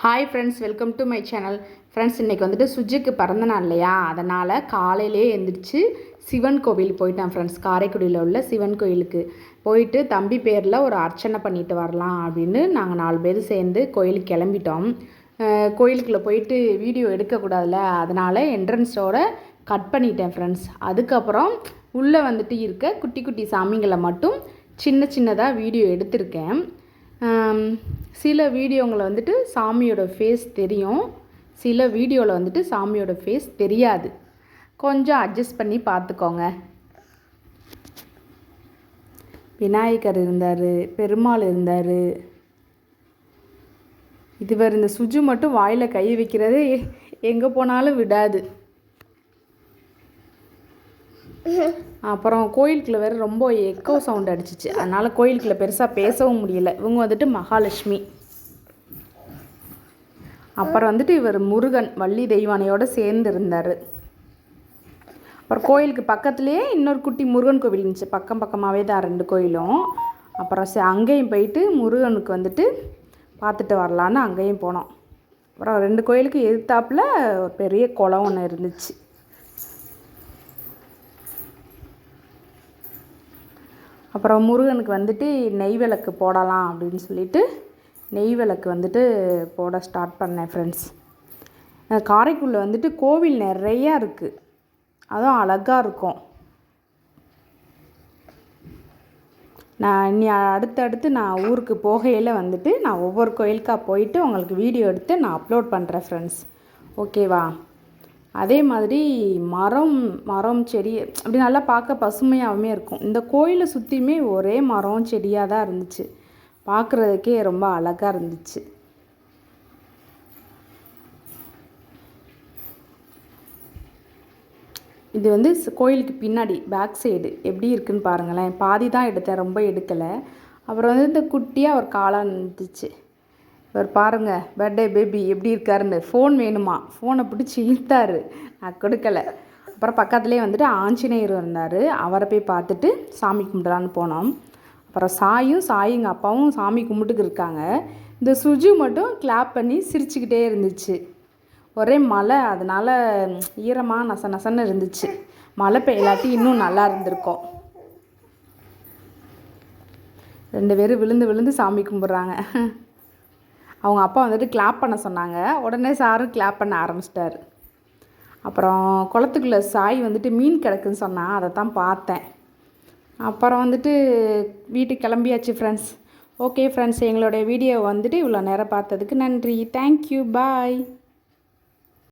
Hi friends welcome to my channel friends இன்றைக்கி வந்துட்டு சுஜிக்கு பிறந்த நாள் இல்லையா? அதனால் காலையிலே எழுந்திரிச்சு சிவன் கோவில் போயிட்டேன் ஃப்ரெண்ட்ஸ் காரைக்குடியில் உள்ள சிவன் கோயிலுக்கு போயிட்டு தம்பி பேரில் ஒரு அர்ச்சனை பண்ணிட்டு வரலாம் அப்படின்னு நாங்கள் நாலு பேர் சேர்ந்து கோயிலுக்கு கிளம்பிட்டோம். கோயிலுக்குள்ளே போயிட்டு வீடியோ எடுக்கக்கூடாதுல்ல? அதனால் என்ட்ரன்ஸோட கட் பண்ணிட்டேன் ஃப்ரெண்ட்ஸ் அதுக்கப்புறம் உள்ளே வந்துட்டு இருக்க குட்டி குட்டி சாமிங்களை மட்டும் சின்ன சின்னதாக வீடியோ எடுத்திருக்கேன். சில வீடியோங்களை வந்துட்டு சாமியோட ஃபேஸ் தெரியும். சில வீடியோவில் வந்துட்டு சாமியோட ஃபேஸ் தெரியாது. கொஞ்சம் அட்ஜஸ்ட் பண்ணி பார்த்துக்கோங்க விநாயகர் இருந்தார் பெருமாள் இருந்தார். இதுவர் இந்த சுஜு மட்டும் வாயில் கை வைக்கிறது எங்கே போனாலும் விடாது. அப்புறம் கோயிலுக்குள்ள வேறு ரொம்ப எக்கோ சவுண்ட் அடிச்சிச்சு. அதனால் கோயிலுக்குள்ள பெருசாக பேசவும் முடியல. இவங்க வந்துட்டு மகாலட்சுமி. அப்புறம் வந்துட்டு இவர் முருகன் வள்ளி தெய்வானையோடு சேர்ந்து இருந்தார். அப்புறம் கோயிலுக்கு பக்கத்துலேயே இன்னொரு குட்டி முருகன் கோவில் இருந்துச்சு. பக்கம் பக்கமாகவே தான் ரெண்டு கோயிலும். அப்புறம் சரி அங்கேயும் போயிட்டு முருகனுக்கு வந்துட்டு பார்த்துட்டு வரலான்னு அங்கேயும் போனோம். அப்புறம் ரெண்டு கோயிலுக்கு எதிர்த்தாப்புல ஒரு பெரிய குளம் ஒன்று இருந்துச்சு. அப்புறம் முருகனுக்கு வந்துட்டு நெய் விளக்கு போடலாம் அப்படின்னு சொல்லிட்டு நெய் விளக்கு வந்துட்டு போட ஸ்டார்ட் பண்ணேன் ஃப்ரெண்ட்ஸ் காரைக்குடியில் வந்துட்டு கோவில் நிறையா இருக்குது அதுவும் அழகாக இருக்கும். நான் இனி அடுத்தடுத்து நான் ஊருக்கு போகையில் வந்துட்டு நான் ஒவ்வொரு கோயிலுக்காக போயிட்டு உங்களுக்கு வீடியோ எடுத்து நான் அப்லோட் பண்ணுறேன் ஃப்ரெண்ட்ஸ் ஓகேவா அதே மாதிரி மரம் மரம் செடி அப்படி நல்லா பார்க்க பசுமையாகவுமே இருக்கும். இந்த கோயிலை சுற்றியுமே ஒரே மரம் செடியாக தான் இருந்துச்சு. பார்க்குறதுக்கே ரொம்ப அழகாக இருந்துச்சு. இது வந்து கோயிலுக்கு பின்னாடி பேக் சைடு எப்படி இருக்குன்னு பாருங்களேன். பாதி தான் எடுத்தேன் ரொம்ப எடுக்கலை. அப்புறம் வந்து இந்த குட்டியாக ஒரு காளான் இருந்துச்சு. இவர் பாருங்கள் பர்த்டே பேபி எப்படி இருக்காருன்னு. ஃபோன் வேணுமா? ஃபோனை பிடிச்சி இழுத்தாரு. நான் கொடுக்கலை. அப்புறம் பக்கத்துலேயே வந்துட்டு ஆஞ்சநேயர் இருந்தார். அவரை போய் பார்த்துட்டு சாமி கும்பிடலான்னு போனோம். அப்புறம் சாயும் சாயும் அப்பாவும் சாமி கும்பிட்டுக்கு இருக்காங்க. இந்த சுஜு மட்டும் கிளாப் பண்ணி சிரிச்சுக்கிட்டே இருந்துச்சு. ஒரே மழை அதனால் ஈரமாக நச நசன்னு இருந்துச்சு. மழை பெய்யலாட்டி இன்னும் நல்லா இருந்திருக்கும். ரெண்டு பேரும் விழுந்து விழுந்து சாமி கும்பிட்றாங்க. அவங்க அப்பா வந்துட்டு கிளாப் பண்ண சொன்னாங்க. உடனே சாரும் கிளாப் பண்ண ஆரம்பிச்சிட்டார். அப்புறம் குளத்துக்குள்ளே சாய் வந்துட்டு மீன் கிடக்குன்னு சொன்னான் அதை தான் பார்த்தேன். அப்புறம் வந்துட்டு வீட்டுக்கு கிளம்பியாச்சு ஃப்ரெண்ட்ஸ் ஓகே ஃப்ரெண்ட்ஸ் எங்களுடைய வீடியோ வந்துட்டு இவ்வளோ நேரம் பார்த்ததுக்கு நன்றி. Thank you bye